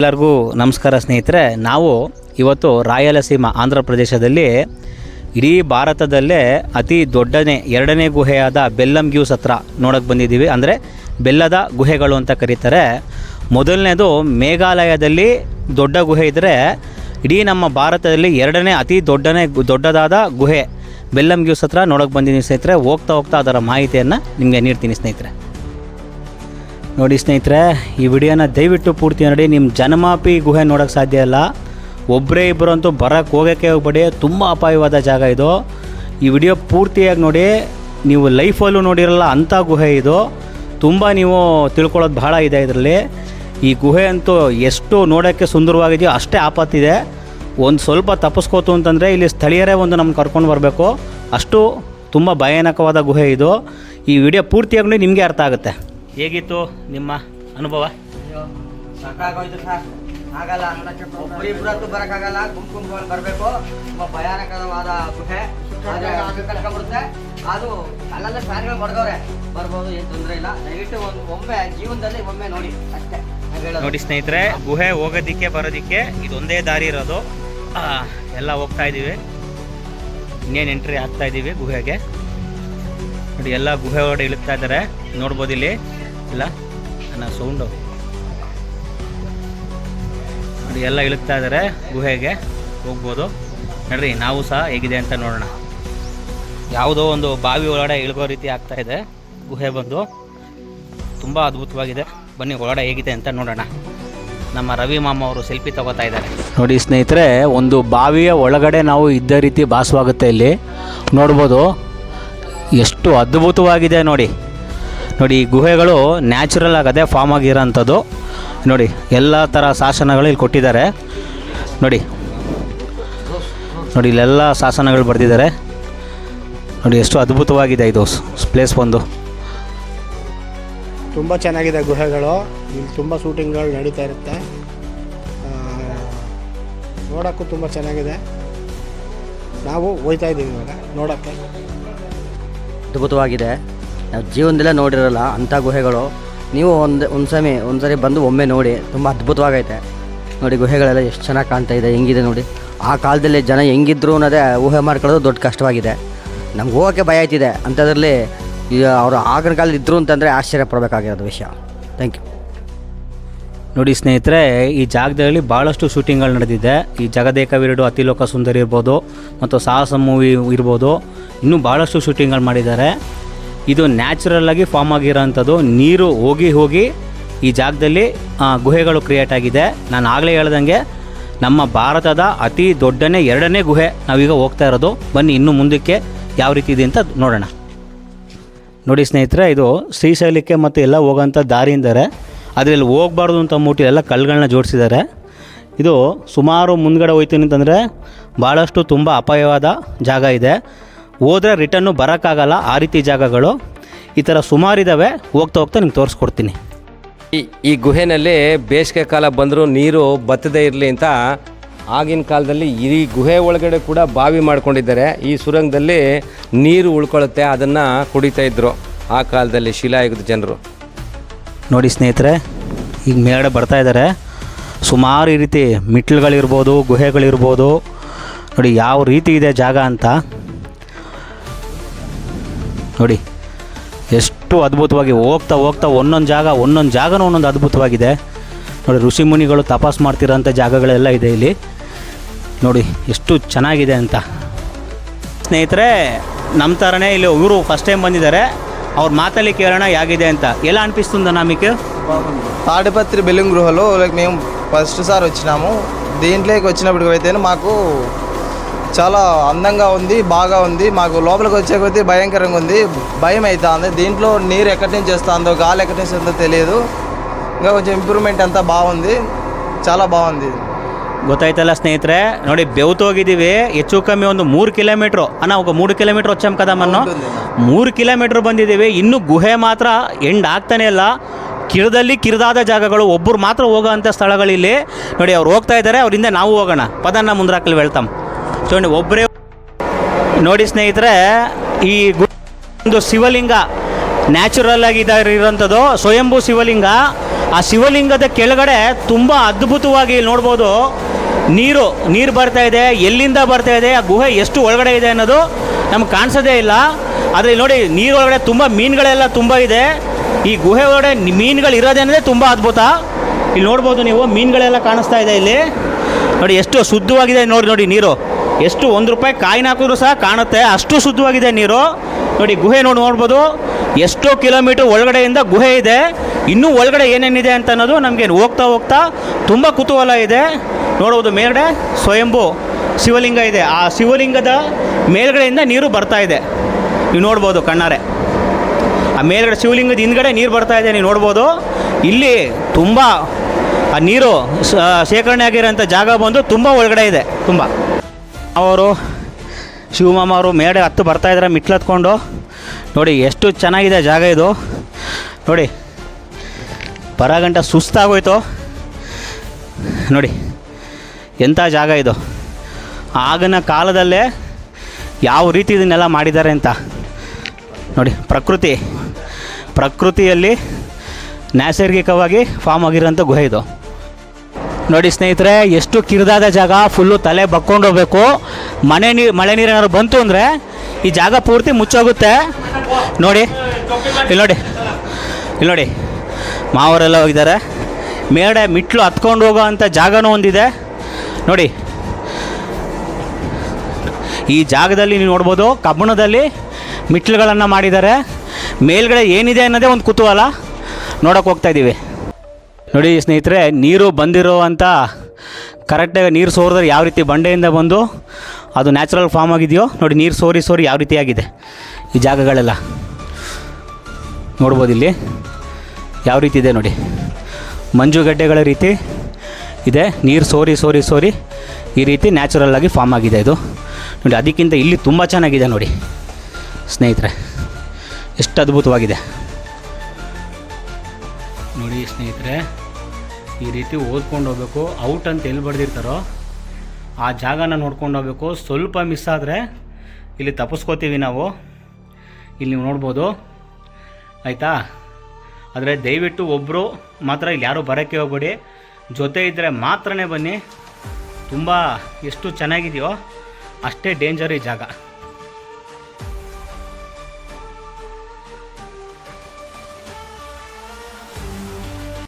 ಎಲ್ಲರಿಗೂ ನಮಸ್ಕಾರ ಸ್ನೇಹಿತರೆ. ನಾವು ಇವತ್ತು ರಾಯಲಸೀಮಾ ಆಂಧ್ರ ಪ್ರದೇಶದಲ್ಲಿ ಇಡೀ ಭಾರತದಲ್ಲೇ ಅತಿ ದೊಡ್ಡನೇ ಎರಡನೇ ಗುಹೆಯಾದ ಬೆಲ್ಲಂ ಗ್ಯೂಸ್ ಹತ್ರ ನೋಡೋಕ್ಕೆ ಬಂದಿದ್ದೀವಿ. ಅಂದರೆ ಬೆಲ್ಲದ ಗುಹೆಗಳು ಅಂತ ಕರೀತಾರೆ. ಮೊದಲನೇದು ಮೇಘಾಲಯದಲ್ಲಿ ದೊಡ್ಡ ಗುಹೆ ಇದ್ದರೆ ಇಡೀ ನಮ್ಮ ಭಾರತದಲ್ಲಿ ಎರಡನೇ ಅತಿ ದೊಡ್ಡನೇ ದೊಡ್ಡದಾದ ಗುಹೆ ಬೆಲ್ಲಂ ಗ್ಯೂಸ್ ಹತ್ರ ನೋಡೋಕ್ಕೆ ಬಂದಿದ್ದೀನಿ ಸ್ನೇಹಿತರೆ. ಹೋಗ್ತಾ ಹೋಗ್ತಾ ಅದರ ಮಾಹಿತಿಯನ್ನು ನಿಮಗೆ ನೀಡ್ತೀನಿ ಸ್ನೇಹಿತರೆ. ನೋಡಿ ಸ್ನೇಹಿತರೆ, ಈ ವಿಡಿಯೋನ ದಯವಿಟ್ಟು ಪೂರ್ತಿ ನೋಡಿ. ನಿಮ್ಮ ಜನಮಾಪಿ ಗುಹೆ ನೋಡೋಕ್ಕೆ ಸಾಧ್ಯ ಇಲ್ಲ. ಒಬ್ಬರೇ ಇಬ್ಬರು ಅಂತೂ ಬರೋಕ್ಕೆ ಹೋಗೋಕ್ಕೆ ಹೋಗ್ಬೇಡಿ. ತುಂಬ ಅಪಾಯವಾದ ಜಾಗ ಇದು. ಈ ವಿಡಿಯೋ ಪೂರ್ತಿಯಾಗಿ ನೋಡಿ. ನೀವು ಲೈಫಲ್ಲೂ ನೋಡಿರಲ್ಲ, ಅಂಥ ಗುಹೆ ಇದು. ತುಂಬ ನೀವು ತಿಳ್ಕೊಳ್ಳೋದು ಬಹಳ ಇದೆ ಇದರಲ್ಲಿ. ಈ ಗುಹೆ ಅಂತೂ ಎಷ್ಟು ನೋಡೋಕ್ಕೆ ಸುಂದರವಾಗಿದೆಯೋ ಅಷ್ಟೇ ಆಪತ್ತಿದೆ. ಒಂದು ಸ್ವಲ್ಪ ತಪ್ಪಿಸ್ಕೋತು ಅಂತಂದರೆ ಇಲ್ಲಿ ಸ್ಥಳೀಯರೇ ಒಂದು ನಮ್ಗೆ ಕರ್ಕೊಂಡು ಬರಬೇಕು. ಅಷ್ಟು ತುಂಬ ಭಯಾನಕವಾದ ಗುಹೆ ಇದು. ಈ ವಿಡಿಯೋ ಪೂರ್ತಿಯಾಗಿ ನಿಮಗೆ ಅರ್ಥ ಆಗುತ್ತೆ. ಹೇಗಿತ್ತು ನಿಮ್ಮ ಅನುಭವ? ಸಾಕಾಗೋಯ್ತು ಸರ್. ಆಗಲ್ಲ ಒಬ್ಬರಿಬ್ರದ್ದು ಬರಕ್ಕಾಗಲ್ಲ ಗುಂಪು ಗುಂಪು ಬರಬೇಕು. ತುಂಬಾ ಭಯಾನಕವಾದ ಗುಹೆ. ಆದ್ರೆ ಕರ್ಕೊಂಡ್ಬಿಡುತ್ತೆ ಅದು ಅಲ್ಲಲ್ಲ ಫ್ಯಾನ್ಗಳು ಬಡ್ದವ್ರೆ ಬರ್ಬೋದು ಏನು ತೊಂದರೆ ಇಲ್ಲ. ದಯವಿಟ್ಟು ಒಂದು ಒಮ್ಮೆ ಜೀವನದಲ್ಲಿ ಒಮ್ಮೆ ನೋಡಿ. ಅಷ್ಟೇ. ನೋಡಿ ಸ್ನೇಹಿತರೆ ಗುಹೆ ಹೋಗೋದಿಕ್ಕೆ ಬರೋದಿಕ್ಕೆ ಇದೊಂದೇ ದಾರಿ ಇರೋದು. ಎಲ್ಲ ಹೋಗ್ತಾ ಇದ್ದೀವಿ. ಇನ್ನೇನು ಎಂಟ್ರಿ ಆಗ್ತಾ ಇದ್ದೀವಿ ಗುಹೆಗೆ. ನೋಡಿ ಎಲ್ಲ ಗುಹೆ ಒಳಗಡೆ ಇಳಿತಾ ಇದ್ದಾರೆ. ನೋಡ್ಬೋದು ಇಲ್ಲಿ. ಇಲ್ಲ. ನನ್ನ ಸೌಂಡು ನೋಡಿ, ಎಲ್ಲ ಇಳುತ್ತಾ ಇದ್ದಾರೆ ಗುಹೆಗೆ. ಹೋಗ್ಬೋದು. ನೋಡ್ರಿ, ನಾವು ಸಹ ಹೇಗಿದೆ ಅಂತ ನೋಡೋಣ. ಯಾವುದೋ ಒಂದು ಬಾವಿ ಒಳಗಡೆ ಇಳ್ಕೋ ರೀತಿ ಆಗ್ತಾ ಇದೆ. ಗುಹೆ ಬಂದು ತುಂಬ ಅದ್ಭುತವಾಗಿದೆ. ಬನ್ನಿ, ಒಳಗಡೆ ಹೇಗಿದೆ ಅಂತ ನೋಡೋಣ. ನಮ್ಮ ರವಿ ಮಾಮ ಅವರು ಸೆಲ್ಫಿ ತಗೋತಾ ಇದ್ದಾರೆ. ನೋಡಿ ಸ್ನೇಹಿತರೆ, ಒಂದು ಬಾವಿಯ ಒಳಗಡೆ ನಾವು ಇದ್ದ ರೀತಿ ಭಾಸವಾಗುತ್ತೆ ಇಲ್ಲಿ. ನೋಡ್ಬೋದು, ಎಷ್ಟು ಅದ್ಭುತವಾಗಿದೆ ನೋಡಿ. ನೋಡಿ ಈ ಗುಹೆಗಳು ನ್ಯಾಚುರಲ್ ಆಗದೆ ಫಾರ್ಮ್ ಆಗಿರೋಂಥದ್ದು. ನೋಡಿ ಎಲ್ಲ ಥರ ಶಾಸನಗಳು ಇಲ್ಲಿ ಕೊಟ್ಟಿದ್ದಾರೆ. ನೋಡಿ ನೋಡಿ ಇಲ್ಲೆಲ್ಲ ಶಾಸನಗಳು ಬರೆದಿದ್ದಾರೆ. ನೋಡಿ ಎಷ್ಟು ಅದ್ಭುತವಾಗಿದೆ ಇದು ಪ್ಲೇಸ್ ಬಂದು. ತುಂಬ ಚೆನ್ನಾಗಿದೆ ಗುಹೆಗಳು. ಇಲ್ಲಿ ತುಂಬ ಶೂಟಿಂಗ್ಗಳು ನಡೀತಾ ಇರುತ್ತೆ. ಆ, ನೋಡೋಕ್ಕೂ ತುಂಬ ಚೆನ್ನಾಗಿದೆ. ನಾವು ಹೋಯ್ತಾ ಇದ್ದೀವಿ ಇವಾಗ ನೋಡೋಕ್ಕೆ. ಅದ್ಭುತವಾಗಿದೆ. ನಾವು ಜೀವನದಲ್ಲೇ ನೋಡಿರಲ್ಲ ಅಂಥ ಗುಹೆಗಳು. ನೀವು ಒಂದು ಒಂದು ಸಮಯ ಒಂದು ಸರಿ ಬಂದು ಒಮ್ಮೆ ನೋಡಿ, ತುಂಬ ಅದ್ಭುತವಾಗೈತೆ. ನೋಡಿ ಗುಹೆಗಳೆಲ್ಲ ಎಷ್ಟು ಚೆನ್ನಾಗಿ ಕಾಣ್ತಾ ಇದೆ, ಹೆಂಗಿದೆ ನೋಡಿ. ಆ ಕಾಲದಲ್ಲಿ ಜನ ಹೆಂಗಿದ್ರು ಅನ್ನೋದೇ ಊಹೆ ಮಾಡ್ಕೊಳ್ಳೋದು ದೊಡ್ಡ ಕಷ್ಟವಾಗಿದೆ. ನಮ್ಗೆ ಹೋಗೋಕ್ಕೆ ಭಯ ಆಯ್ತಿದೆ. ಅಂಥದ್ರಲ್ಲಿ ಈಗ ಅವರು ಆಗಿನ ಕಾಲದಲ್ಲಿ ಇದ್ರು ಅಂತಂದರೆ ಆಶ್ಚರ್ಯ ಪಡಬೇಕಾಗಿರೋದು ವಿಷಯ. ಥ್ಯಾಂಕ್ ಯು ನೋಡಿ ಸ್ನೇಹಿತರೆ, ಈ ಜಾಗದಲ್ಲಿ ಭಾಳಷ್ಟು ಶೂಟಿಂಗ್ಗಳು ನಡೆದಿದೆ. ಈ ಜಗದೇಕ ವೀರಡು ಅತಿಲೋಕ ಸುಂದರಿ ಇರ್ಬೋದು, ಮತ್ತು ಸಾಹಸ ಮೂವಿ ಇರ್ಬೋದು. ಇನ್ನೂ ಭಾಳಷ್ಟು ಶೂಟಿಂಗ್ಗಳು ಮಾಡಿದ್ದಾರೆ. ಇದು ನ್ಯಾಚುರಲ್ ಆಗಿ ಫಾರ್ಮ್ ಆಗಿರೋಂಥದ್ದು. ನೀರು ಹೋಗಿ ಹೋಗಿ ಈ ಜಾಗದಲ್ಲಿ ಗುಹೆಗಳು ಕ್ರಿಯೇಟ್ ಆಗಿದೆ. ನಾನು ಆಗಲೇ ಹೇಳ್ದಂಗೆ ನಮ್ಮ ಭಾರತದ ಅತಿ ದೊಡ್ಡನೇ ಎರಡನೇ ಗುಹೆ ನಾವೀಗ ಹೋಗ್ತಾ ಇರೋದು. ಬನ್ನಿ ಇನ್ನು ಮುಂದಕ್ಕೆ ಯಾವ ರೀತಿ ಇದೆ ಅಂತ ನೋಡೋಣ. ನೋಡಿ ಸ್ನೇಹಿತರೆ, ಇದು ಶ್ರೀಶೈಲಕ್ಕೆ ಮತ್ತು ಎಲ್ಲ ಹೋಗೋಂಥ ದಾರಿ ಅಂದರೆ ಅದರಲ್ಲಿ ಹೋಗ್ಬಾರ್ದು ಅಂತ ಅಂದ್ಬಿಟ್ಟು ಎಲ್ಲ ಕಲ್ಲುಗಳನ್ನ ಜೋಡಿಸಿದ್ದಾರೆ. ಇದು ಸುಮಾರು ಮುಂದ್ಗಡೆ ಹೋಯ್ತೀನಿ ಅಂತಂದರೆ ಭಾಳಷ್ಟು ತುಂಬ ಅಪಾಯವಾದ ಜಾಗ ಇದೆ. ಹೋದರೆ ರಿಟರ್ನು ಬರೋಕ್ಕಾಗಲ್ಲ ಆ ರೀತಿ ಜಾಗಗಳು ಈ ಥರ ಸುಮಾರಿದ್ದಾವೆ ಹೋಗ್ತಾ ಹೋಗ್ತಾ ನಿಮ್ಗೆ ತೋರಿಸ್ಕೊಡ್ತೀನಿ. ಈ ಈ ಗುಹೆನಲ್ಲಿ ಬೇಸಿಗೆ ಕಾಲ ಬಂದರೂ ನೀರು ಬತ್ತದೇ ಇರಲಿ ಅಂತ ಆಗಿನ ಕಾಲದಲ್ಲಿ ಈ ಗುಹೆ ಒಳಗಡೆ ಕೂಡ ಬಾವಿ ಮಾಡ್ಕೊಂಡಿದ್ದಾರೆ. ಈ ಸುರಂಗದಲ್ಲಿ ನೀರು ಉಳ್ಕೊಳ್ಳುತ್ತೆ ಅದನ್ನು ಕುಡಿತಾ ಇದ್ರು ಆ ಕಾಲದಲ್ಲಿ ಶಿಲಾಯುಗದ ಜನರು. ನೋಡಿ ಸ್ನೇಹಿತರೆ ಈಗ ಮೇಲ್ಗಡೆ ಬರ್ತಾ ಇದ್ದಾರೆ. ಸುಮಾರು ಈ ರೀತಿ ಮಿಟ್ಲುಗಳಿರ್ಬೋದು ಗುಹೆಗಳಿರ್ಬೋದು. ನೋಡಿ ಯಾವ ರೀತಿ ಇದೆ ಜಾಗ ಅಂತ. ನೋಡಿ, ಎಷ್ಟು ಅದ್ಭುತವಾಗಿ ಹೋಗ್ತಾ ಹೋಗ್ತಾ ಒಂದೊಂದು ಜಾಗ, ಒಂದೊಂದು ಜಾಗನೂ ಒಂದೊಂದು ಅದ್ಭುತವಾಗಿದೆ. ನೋಡಿ, ಋಷಿ ಮುನಿಗಳು ತಪಾಸ್ ಮಾಡ್ತಿರೋಂಥ ಜಾಗಗಳೆಲ್ಲ ಇದೆ ಇಲ್ಲಿ. ನೋಡಿ, ಎಷ್ಟು ಚೆನ್ನಾಗಿದೆ ಅಂತ. ಸ್ನೇಹಿತರೆ ನಮ್ಮ ಥರನೇ ಇಲ್ಲಿ ಇವರು ಫಸ್ಟ್ ಟೈಮ್ ಬಂದಿದ್ದಾರೆ. ಅವ್ರು ಮಾತಲ್ಲಿ ಕೇಳೋಣ ಹೇಗಿದೆ ಅಂತ. ಎಲ್ಲ అనిపిస్తుందా మీకు తాడిపత్రి బెలుం ಲೈಕ್ ಮೇಮ್ ಫಸ್ಟ್ ಸಾರ್ ವಚ್ಚಿನಾಮು దీంట్లోకి వచ్చినప్పుడు అయితే మాకు చాలా అందంగా ఉంది బాగా ఉంది మాకు లోపలికి వచ్చే కొద్దీ భయంకరంగా ఉంది భయం అవుతుంది దీంట్లో నీరు ఎక్కడి నుంచి వస్తుందో గాలి ఎక్కడి నుంచి వస్తుందో తెలియదు ఇంకా కొంచెం ఇంప్రూవ్మెంట్ అంతా బాగుంది చాలా బాగుంది ಗೊತ್ತಾಯ್ತಲ್ಲ ಸ್ನೇಹಿತರೆ ನೋಡಿ ಬೆವ್ತೋಗಿದ್ದೀವಿ ಹೆಚ್ಚು ಕಮ್ಮಿ ಒಂದು ಮೂರು ಕಿಲೋಮೀಟ್ರು ಅಣ್ಣ ఒక ಮೂರು ಕಿಲೋಮೀಟ್ರ್ వచ్చాం కదా మనం ಮೂರು ಕಿಲೋಮೀಟ್ರ್ ಬಂದಿದ್ದೀವಿ ಇನ್ನೂ ಗುಹೆ ಮಾತ್ರ ಎಂಡ್ ಆಗ್ತಾನೆ ಇಲ್ಲ ಕಿರದಲ್ಲಿ ಕಿರಿದಾದ ಜಾಗಗಳು ಒಬ್ಬರು ಮಾತ್ರ ಹೋಗೋ ಅಂಥ ಸ್ಥಳಗಳಿಲ್ಲಿ ನೋಡಿ ಅವ್ರು ಹೋಗ್ತಾ ಇದ್ದಾರೆ ಅವರಿಂದ ನಾವು ಹೋಗೋಣ ಪದನ್ನ ಮುಂದ್ರಾಕಲ್ಲಿ వెళ్తాం చూడండి ಒಬ್ಬರೇ ನೋಡಿ ಸ್ನೇಹಿತರೆ ಈ ಗು- ಒಂದು ಶಿವಲಿಂಗ ನ್ಯಾಚುರಲ್ ಆಗಿ ಇರೋಂಥದ್ದು ಸ್ವಯಂಭೂ ಶಿವಲಿಂಗ ಆ ಶಿವಲಿಂಗದ ಕೆಳಗಡೆ ತುಂಬ ಅದ್ಭುತವಾಗಿ ಇಲ್ಲಿ ನೋಡ್ಬೋದು ನೀರು ನೀರು ಬರ್ತಾ ಇದೆ ಎಲ್ಲಿಂದ ಬರ್ತಾ ಇದೆ ಆ ಗುಹೆ ಎಷ್ಟು ಒಳಗಡೆ ಇದೆ ಅನ್ನೋದು ನಮ್ಗೆ ಕಾಣಿಸೋದೇ ಇಲ್ಲ ಆದರೆ ಇಲ್ಲಿ ನೋಡಿ ನೀರೊಳಗಡೆ ತುಂಬ ಮೀನುಗಳೆಲ್ಲ ತುಂಬ ಇದೆ ಈ ಗುಹೆ ಒಳಗಡೆ ನಿ- ಮೀನುಗಳು ಇರೋದೇನದೇ ತುಂಬ ಅದ್ಭುತ ಇಲ್ಲಿ ನೋಡ್ಬೋದು ನೀವು ಮೀನುಗಳೆಲ್ಲ ಕಾಣಿಸ್ತಾ ಇದೆ ಇಲ್ಲಿ ನೋಡಿ ಎಷ್ಟು ಶುದ್ಧವಾಗಿದೆ ನೋಡಿ ನೋಡಿ ನೀರು ಎಷ್ಟು ಒಂದು ರೂಪಾಯಿ ಕಾಯಿನ ಹಾಕಿದ್ರು ಸಹ ಕಾಣುತ್ತೆ. ಅಷ್ಟು ಶುದ್ಧವಾಗಿದೆ ನೀರು. ನೋಡಿ, ಗುಹೆ ನೋಡಿ ನೋಡ್ಬೋದು. ಎಷ್ಟೋ ಕಿಲೋಮೀಟರ್ ಒಳಗಡೆಯಿಂದ ಗುಹೆ ಇದೆ. ಇನ್ನೂ ಒಳಗಡೆ ಏನೇನಿದೆ ಅಂತ ಅನ್ನೋದು ನಮಗೆ ಹೋಗ್ತಾ ಹೋಗ್ತಾ ತುಂಬ ಕುತೂಹಲ ಇದೆ. ನೋಡ್ಬೋದು, ಮೇಲ್ಗಡೆ ಸ್ವಯಂಭು ಶಿವಲಿಂಗ ಇದೆ. ಆ ಶಿವಲಿಂಗದ ಮೇಲ್ಗಡೆಯಿಂದ ನೀರು ಬರ್ತಾ ಇದೆ. ನೀವು ನೋಡ್ಬೋದು ಕಣ್ಣಾರೆ. ಆ ಮೇಲ್ಗಡೆ ಶಿವಲಿಂಗದ ಹಿಂದ್ಗಡೆ ನೀರು ಬರ್ತಾ ಇದೆ, ನೀವು ನೋಡ್ಬೋದು. ಇಲ್ಲಿ ತುಂಬ ಆ ನೀರು ಶೇಖರಣೆ ಆಗಿರೋಂಥ ಜಾಗ ಬಂದು ತುಂಬ ಒಳಗಡೆ ಇದೆ, ತುಂಬ. ಅವರು, ಶಿವಮಾಮ ಅವರು ಮೇಡೆ ಹತ್ತು ಬರ್ತಾ ಇದ್ದಾರೆ ಮಿಟ್ಲು ಹತ್ಕೊಂಡು ನೋಡಿ, ಎಷ್ಟು ಚೆನ್ನಾಗಿದೆ ಜಾಗ ಇದು. ನೋಡಿ ಬರಗಂಟ ಸುಸ್ತಾಗೋಯ್ತು. ನೋಡಿ ಎಂಥ ಜಾಗ ಇದು. ಆಗಿನ ಕಾಲದಲ್ಲೇ ಯಾವ ರೀತಿ ಇದನ್ನೆಲ್ಲ ಮಾಡಿದ್ದಾರೆ ಅಂತ. ನೋಡಿ, ಪ್ರಕೃತಿ. ಪ್ರಕೃತಿಯಲ್ಲಿ ನೈಸರ್ಗಿಕವಾಗಿ ಫಾರ್ಮ್ ಆಗಿರೋಂಥ ಗುಹೆ ಇದು. ನೋಡಿ ಸ್ನೇಹಿತರೆ, ಎಷ್ಟು ಕಿರಿದಾದ ಜಾಗ ಫುಲ್ಲು ತಲೆ ಬಕ್ಕೊಂಡು ಹೋಗ್ಬೇಕು ಮನೆ ನೀರು ಮಳೆ ನೀರು ಏನಾದ್ರು ಬಂತು ಅಂದರೆ ಈ ಜಾಗ ಪೂರ್ತಿ ಮುಚ್ಚೋಗುತ್ತೆ. ನೋಡಿ, ಇಲ್ಲಿ ನೋಡಿ ಇಲ್ಲಿ ನೋಡಿ. ಮಾವರೆಲ್ಲ ಹೋಗಿದ್ದಾರೆ. ಮೇಡೆ ಮಿಟ್ಲು ಹತ್ಕೊಂಡು ಹೋಗೋ ಅಂಥ ಜಾಗನೂ ಒಂದಿದೆ. ನೋಡಿ, ಈ ಜಾಗದಲ್ಲಿ ನೀವು ನೋಡ್ಬೋದು, ಕಬ್ಬಣದಲ್ಲಿ ಮಿಟ್ಲುಗಳನ್ನು ಮಾಡಿದ್ದಾರೆ. ಮೇಲ್ಗಡೆ ಏನಿದೆ ಅನ್ನೋದೇ ಒಂದು ಕುತೂಹಲ ನೋಡೋಕೆ ಹೋಗ್ತಾ ಇದ್ದೀವಿ ನೋಡಿ ಸ್ನೇಹಿತರೆ, ನೀರು ಬಂದಿರೋ ಅಂಥ ಕರೆಕ್ಟಾಗಿ ನೀರು ಸೋರಿದ್ರೆ ಯಾವ ರೀತಿ ಬಂಡೆಯಿಂದ ಬಂದು ಅದು ನ್ಯಾಚುರಲ್ ಫಾರ್ಮ್ ಆಗಿದೆಯೋ, ನೋಡಿ ನೀರು ಸೋರಿ ಸೋರಿ ಯಾವ ರೀತಿ ಆಗಿದೆ ಈ ಜಾಗಗಳೆಲ್ಲ. ನೋಡ್ಬೋದು ಇಲ್ಲಿ. ಯಾವ ರೀತಿ ಇದೆ ನೋಡಿ. ಮಂಜುಗಡ್ಡೆಗಳ ರೀತಿ ಇದೆ. ನೀರು ಸೋರಿ ಸೋರಿ ಸೋರಿ ಈ ರೀತಿ ನ್ಯಾಚುರಲ್ಲಾಗಿ ಫಾರ್ಮ್ ಆಗಿದೆ ಇದು. ನೋಡಿ, ಅದಕ್ಕಿಂತ ಇಲ್ಲಿ ತುಂಬ ಚೆನ್ನಾಗಿದೆ ನೋಡಿ ಸ್ನೇಹಿತರೆ. ಎಷ್ಟು ಅದ್ಭುತವಾಗಿದೆ. ನೋಡಿ ಸ್ನೇಹಿತರೆ, ಈ ರೀತಿ ಓದ್ಕೊಂಡು ಹೋಗ್ಬೇಕು. ಔಟ್ ಅಂತ ಎಲ್ಲಿ ಬಡ್ದಿರ್ತಾರೋ ಆ ಜಾಗನ ನೋಡ್ಕೊಂಡು ಹೋಗ್ಬೇಕು. ಸ್ವಲ್ಪ ಮಿಸ್ ಆದರೆ ಇಲ್ಲಿ ತಪ್ಪಿಸ್ಕೋತೀವಿ ನಾವು. ಇಲ್ಲಿ ನೀವು ನೋಡ್ಬೋದು. ಆಯಿತಾ? ಆದರೆ ದಯವಿಟ್ಟು ಒಬ್ಬರು ಮಾತ್ರ ಇಲ್ಲಿ ಯಾರೂ ಬರೋಕ್ಕೆ ಹೋಗ್ಬೇಡಿ. ಜೊತೆ ಇದ್ದರೆ ಮಾತ್ರನೇ ಬನ್ನಿ. ತುಂಬ ಎಷ್ಟು ಚೆನ್ನಾಗಿದೆಯೋ ಅಷ್ಟೇ ಡೇಂಜರ್ ಈ ಜಾಗ.